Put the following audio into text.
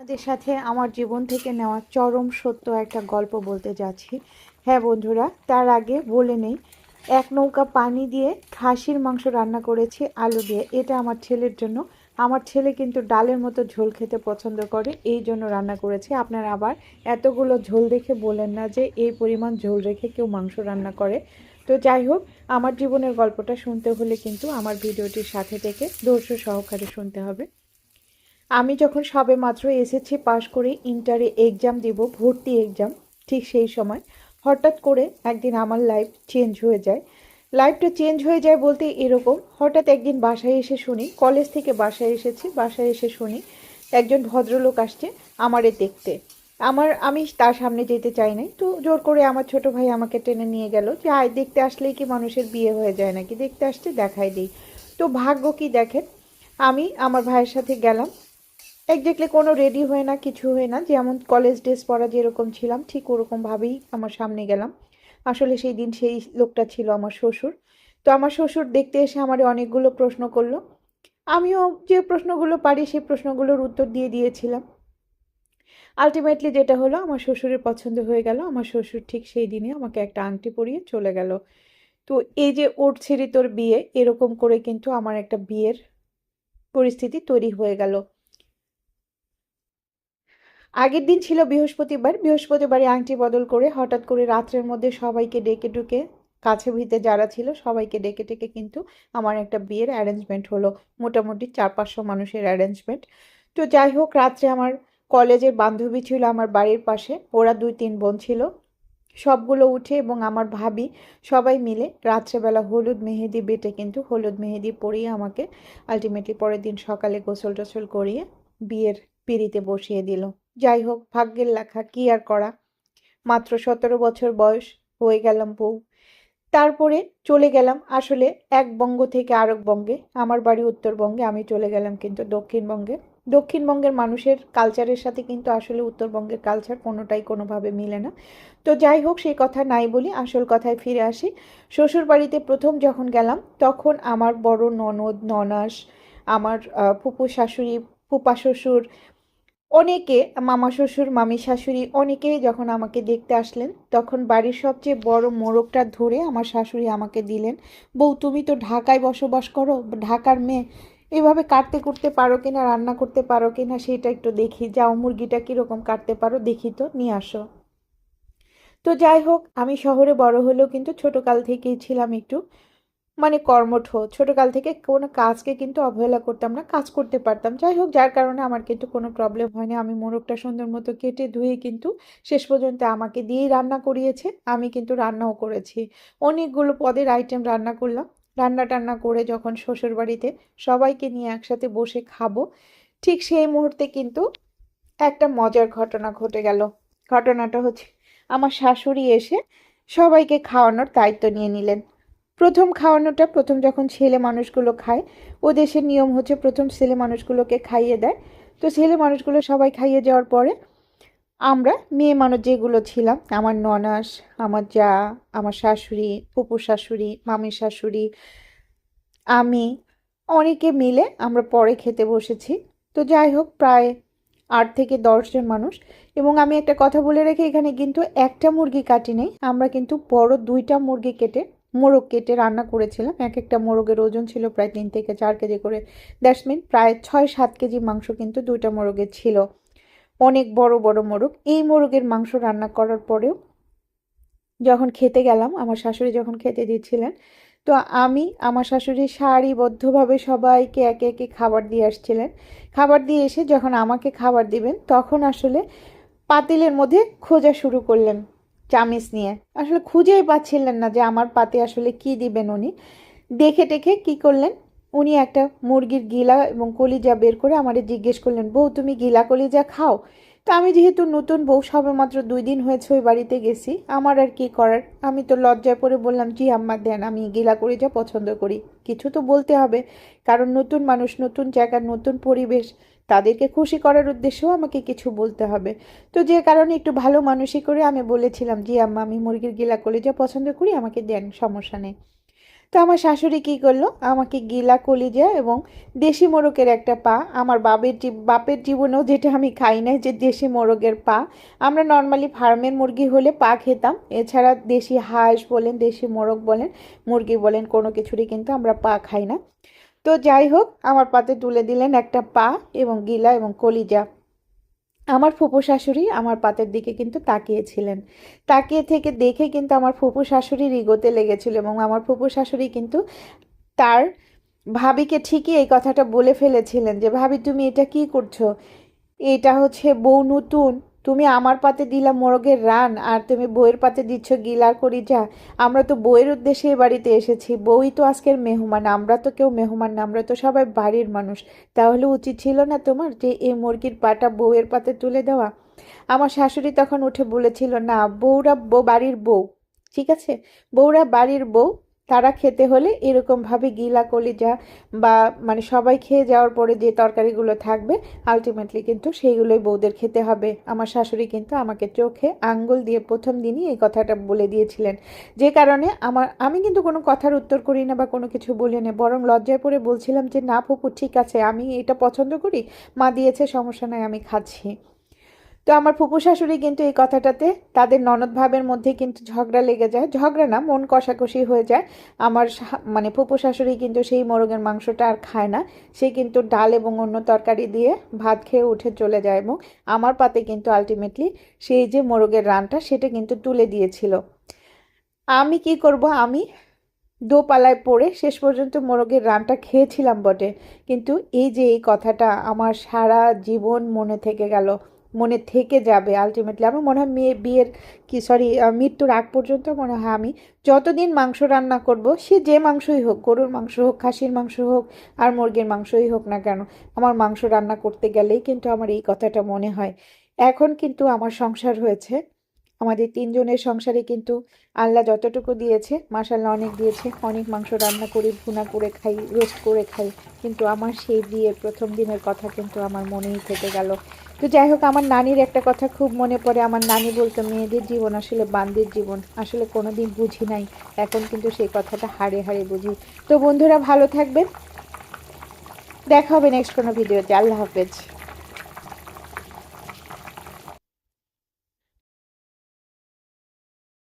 আপনাদের সাথে আমার জীবন থেকে নেওয়া চরম সত্য একটা গল্প বলতে যাচ্ছি। হ্যাঁ বন্ধুরা, তার আগে বলে নেই, এক নৌকা পানি দিয়ে খাসির মাংস রান্না করেছি, আলু দিয়ে। এটা আমার ছেলের জন্য। আমার ছেলে কিন্তু ডালের মতো ঝোল খেতে পছন্দ করে, এই জন্য রান্না করেছি। আপনারা আবার এতগুলো ঝোল দেখে বলেন না যে এই পরিমাণ ঝোল রেখে কেউ মাংস রান্না করে। তো যাই হোক, আমার জীবনের গল্পটা শুনতে হলে কিন্তু আমার ভিডিওটির সাথে থেকে ধৈর্য সহকারে শুনতে হবে। আমি যখন সবে মাত্র এসেছি, পাশ করে ইন্টারে এক্সাম দিব, ভর্তি এক্সাম ঠিক সেই সময়। হঠাৎ করে একদিন আমার লাইফ চেঞ্জ হয়ে যায়। লাইফটা চেঞ্জ হয়ে যায় বলতে এরকম, হঠাৎ একদিন বাসায় এসে শুনি কলেজ থেকে বাসায় এসেছি, বাসায় এসে শুনি, একজন ভদ্রলোক আসছে আমারে দেখতে। আমার, আমি তার সামনে যেতে চাই নাই, তো জোর করে আমার ছোট ভাই আমাকে টেনে নিয়ে গেল যে, আয়, দেখতে আসলেই কি মানুষের বিয়ে হয়ে যায় নাকি? দেখতে আসছে, দেখাই দিই। তো ভাগ্য কি দেখেন, আমি আমার ভাইয়ের সাথে গেলাম একজাক্টলি কোনো রেডি হয়ে না, কিছু হয়ে না। যেমন কলেজ ড্রেস পরা যেরকম ছিলাম, ঠিক ওরকমভাবেই আমার সামনে গেলাম। আসলে সেই দিন সেই লোকটা ছিল আমার শ্বশুর। তো আমার শ্বশুর দেখতে এসে আমার অনেকগুলো প্রশ্ন করল। আমিও যে প্রশ্নগুলো পারি, সেই প্রশ্নগুলোর উত্তর দিয়ে দিয়েছিলাম। আলটিমেটলি যেটা হলো, আমার শ্বশুরের পছন্দ হয়ে গেল। আমার শ্বশুর ঠিক সেই দিনে আমাকে একটা আংটি পরিয়ে চলে গেল। তো এই যে ওর ছেড়ে তোর বিয়ে, এরকম করে কিন্তু আমার একটা বিয়ের পরিস্থিতি তৈরি হয়ে গেল। আগের দিন ছিল বৃহস্পতিবার। বৃহস্পতিবারে আংটি বদল করে হঠাৎ করে রাত্রের মধ্যে সবাইকে ডেকে ডুকে কাছে ভিতে যারা ছিল সবাইকে ডেকে ডেকে কিন্তু আমার একটা বিয়ের অ্যারেঞ্জমেন্ট হলো। মোটামুটি চার পাঁচশো মানুষের অ্যারেঞ্জমেন্ট তো যাই হোক, রাত্রে আমার কলেজের বান্ধবী ছিল আমার বাড়ির পাশে। ওরা দুই তিন বোন ছিল। সবগুলো উঠে এবং আমার ভাবি সবাই মিলে রাত্রেবেলা হলুদ মেহেদি বেটে কিন্তু হলুদ মেহেদি পরিয়ে আমাকে আলটিমেটলি পরের দিন সকালে গোসল টোসল করিয়ে বিয়ের পিঁড়িতে বসিয়ে দিল। যাই হোক, ভাগ্যের লেখা, কি আর করা? মাত্র সতেরো বছর বয়স, হয়ে গেলাম বউ। তারপরে চলে গেলাম আসলে এক বঙ্গ থেকে আরেক বঙ্গে। আমার বাড়ি উত্তরবঙ্গে আমি চলে গেলাম কিন্তু দক্ষিণবঙ্গে দক্ষিণবঙ্গের মানুষের কালচারের সাথে কিন্তু আসলে উত্তরবঙ্গের কালচার কোনোটাই কোনোভাবে মিলে না। তো যাই হোক সেই কথা নাই বলি, আসল কথায় ফিরে আসি। শ্বশুর বাড়িতে প্রথম যখন গেলাম, তখন আমার বড় ননদ, ননাস, আমার ফুপু শাশুড়ি, ফুপা শ্বশুর অনেকে মামা শ্বশুর, মামি শাশুড়ি অনেকেই যখন আমাকে দেখতে আসলেন, তখন বাড়ির সবচেয়ে বড় মোরগটা ধরে আমার শাশুড়ি আমাকে দিলেন, বউ, তুমি তো ঢাকায় বসবাস করো, ঢাকার মেয়ে, এভাবে কাটতে করতে পারো কিনা, রান্না করতে পারো কিনা, সেটা একটু দেখি, যাও, মুরগিটা কীরকম কাটতে পারো, দেখি তো, নিয়ে আসো। তো যাই হোক, আমি শহরে বড় হলেও কিন্তু ছোটকাল থেকেই ছিলাম একটু। মানে কর্মঠ ছোটকাল থেকে কোনো কাজকে কিন্তু অবহেলা করতাম না, কাজ করতে পারতাম। যাই হোক, যার কারণে আমার কিন্তু কোনো প্রবলেম হয়নি। আমি মোরগটা সুন্দর মতো কেটে ধুয়ে কিন্তু শেষ পর্যন্ত আমাকে দিয়েই রান্না করিয়েছে। আমি কিন্তু রান্নাও করেছি। অনেকগুলো পদের আইটেম রান্না করলাম। রান্না টান্না করে যখন শ্বশুর বাড়িতে সবাইকে নিয়ে একসাথে বসে খাব, ঠিক সেই মুহূর্তে কিন্তু একটা মজার ঘটনা ঘটে গেল। ঘটনাটা হচ্ছে, আমার শাশুড়ি এসে সবাইকে খাওয়ানোর দায়িত্ব নিয়ে নিলেন। প্রথম খাওয়ানোটা, প্রথম যখন ছেলে মানুষগুলো খায়, ও দেশের নিয়ম হচ্ছে প্রথম ছেলে মানুষগুলোকে খাইয়ে দেয়। তো ছেলে মানুষগুলো সবাই খাইয়ে যাওয়ার পরে আমরা মেয়ে মানুষ যেগুলো ছিলাম, আমার ননাস, আমার যা, আমার শাশুড়ি ফুপু শাশুড়ি, মামির শাশুড়ি, আমি, অনেকে মিলে আমরা পরে খেতে বসেছি। তো যাই হোক, প্রায় আট থেকে দশজন মানুষ। এবং আমি একটা কথা বলে রেখে এখানে কিন্তু একটা মুরগি কাটি নেই। আমরা কিন্তু বড় দুইটা মুরগি কেটে মোরগ কেটে রান্না করেছিলাম। এক একটা মোরগের ওজন ছিল প্রায় তিন থেকে চার কেজি করে। দ্যাটস প্রায় ছয় সাত কেজি মাংস কিন্তু দুইটা মোরগের ছিল। অনেক বড় বড় মোরগ। এই মোরগের মাংস রান্না করার পরেও যখন খেতে গেলাম, আমার শাশুড়ি যখন খেতে দিচ্ছিলেন, তো আমি, আমার শাশুড়ি সারিবদ্ধভাবে সবাইকে একে একে খাবার দিয়ে আসছিলেন। খাবার দিয়ে এসে যখন আমাকে খাবার দিবেন, তখন আসলে পাতিলের মধ্যে খোঁজা শুরু করলেন। চামিচ নিয়ে। আসলে খুঁজেই পাচ্ছিলেন না যে আমার পাতে আসলে কি দিবেন উনি। দেখে টেখে কি করলেন? উনি একটা মুরগির গিলা এবং কলিজা বের করে আমারে জিজ্ঞেস করলেন, বউ, তুমি গিলা কলিজা খাও? তো আমি যেহেতু নতুন বউ, সবেমাত্র দুই দিন হয়েছে ওই বাড়িতে গেছি। আমার আর কি করার? আমি তো লজ্জায় পড়ে বললাম, জি আম্মা, দেন আমি গিলা যা পছন্দ করি। কিছু তো বলতে হবে, কারণ নতুন মানুষ, নতুন জায়গা, নতুন পরিবেশ তাদেরকে খুশি করার উদ্দেশ্যেও আমাকে কিছু বলতে হবে। তো যে কারণে একটু ভালো মানুষই করে আমি বলেছিলাম যে, আম্মা, আমি মুরগির গিলা কলিজা পছন্দ করি, আমাকে দেন, সমস্যা নেই। তো আমার শাশুড়ি কী করল? আমাকে গিলা কলিজা এবং দেশি মোরগের একটা পা, আমার বাবের বাপের জীবনেও যেটা আমি খাই না যে দেশি মোরগের পা। আমরা নর্মালি ফার্মের মুরগি হলে পা খেতাম। এছাড়া দেশি হাঁস বলেন, দেশি মোরগ বলেন, মুরগি বলেন, কোনো কিছুরই কিন্তু আমরা পা খাই না। তো যাই হোক, আমার পাতে তুলে দিলেন একটা পা এবং গিলা এবং কলিজা। আমার ফুপু শাশুড়ি আমার পাতের দিকে কিন্তু তাকিয়েছিলেন। তাকিয়ে থেকে দেখে কিন্তু আমার ফুপু শাশুড়ির ইগোতে লেগেছিল এবং আমার ফুপু শাশুড়ি কিন্তু তার ভাবিকে ঠিকই এই কথাটা বলে ফেলেছিলেন যে, ভাবি, তুমি এটা কি করছ? এটা হচ্ছে বউ নতুন। তুমি আমার পাতে দিলা মোরগের রান, আর তুমি বউয়ের পাতে দিচ্ছ গিলার করি যা। আমরা তো বউয়ের উদ্দেশ্যে এ বাড়িতে এসেছি। বউই তো আজকের মেহমান, আমরা তো কেউ মেহমান না, আমরা তো সবাই বাড়ির মানুষ। তাহলে উচিত ছিল না তোমার যে এই মুরগির পাটা বউয়ের পাতে তুলে দেওয়া? আমার শাশুড়ি তখন উঠে বলেছিল, না, বউরা বউ বাড়ির বউ, ঠিক আছে? বউরা বাড়ির বউ তারা খেতে হলে এরকমভাবে গিলা কলিজা বা মানে সবাই খেয়ে যাওয়ার পরে যে তরকারিগুলো থাকবে আলটিমেটলি কিন্তু সেইগুলোই বউদের খেতে হবে। আমার শাশুড়ি কিন্তু আমাকে চোখে আঙ্গুল দিয়ে প্রথম দিনই এই কথাটা বলে দিয়েছিলেন। যে কারণে আমার, আমি কিন্তু কোনো কথার উত্তর করি না বা কোনো কিছু বলি না, বরং লজ্জায় পড়ে বলছিলাম যে, না ফুপু, ঠিক আছে, আমি এটা পছন্দ করি, মা দিয়েছে, সমস্যা নাই, আমি খাচ্ছি। তো আমার ফুপু শাশুড়ি কিন্তু এই কথাটাতে তাদের ননদ ভাবের মধ্যে কিন্তু ঝগড়া লেগে যায়। ঝগড়া না, মন কষাকষি হয়ে যায়। আমার মানে ফুপু শাশুড়ি কিন্তু সেই মোরগের মাংসটা আর খায় না। সে কিন্তু ডাল এবং অন্য তরকারি দিয়ে ভাত খেয়ে উঠে চলে যায় এবং আমার পাতে কিন্তু আলটিমেটলি সেই যে মোরগের রানটা সেটা কিন্তু তুলে দিয়েছিল। আমি কি করব? আমি দোপালায় পড়ে শেষ পর্যন্ত মোরগের রানটা খেয়েছিলাম বটে। কিন্তু এই যে এই কথাটা আমার সারা জীবন মনে থেকে গেল। মনে থেকে যাবে আলটিমেটলি আমার মনে হয় মেয়ে বিয়ের কি সরি মৃত্যুর আগ পর্যন্ত মনে হয় আমি যতদিন মাংস রান্না করব, সে যে মাংসই হোক, গরুর মাংস হোক, খাসির মাংস হোক, আর মুরগির মাংসই হোক না কেন, আমার মাংস রান্না করতে গেলেই কিন্তু আমার এই কথাটা মনে হয়। এখন কিন্তু আমার সংসার হয়েছে। আমাদের তিনজনের সংসারে কিন্তু আল্লাহ যতটুকু দিয়েছে মাসাল্লাহ অনেক দিয়েছে। অনেক মাংস রান্না করি, ভুনা করে খাই, রোস্ট করে খাই। কিন্তু আমার সেই বিয়ের প্রথম দিনের কথা কিন্তু আমার মনেই থেকে গেল। তো যাই হোক, আমার নানির একটা কথা খুব মনে পড়ে। আমার নানি বলতো, মেয়েদের জীবন আসলে বান্দির জীবন। আসলে কোনো দিন বুঝি নাই। এখন কিন্তু সেই কথাটা হাড়ে হাড়ে বুঝি। তো বন্ধুরা, ভালো থাকবেন। দেখা হবে নেক্সট কোনো ভিডিওতে আল্লাহ হাফেজ।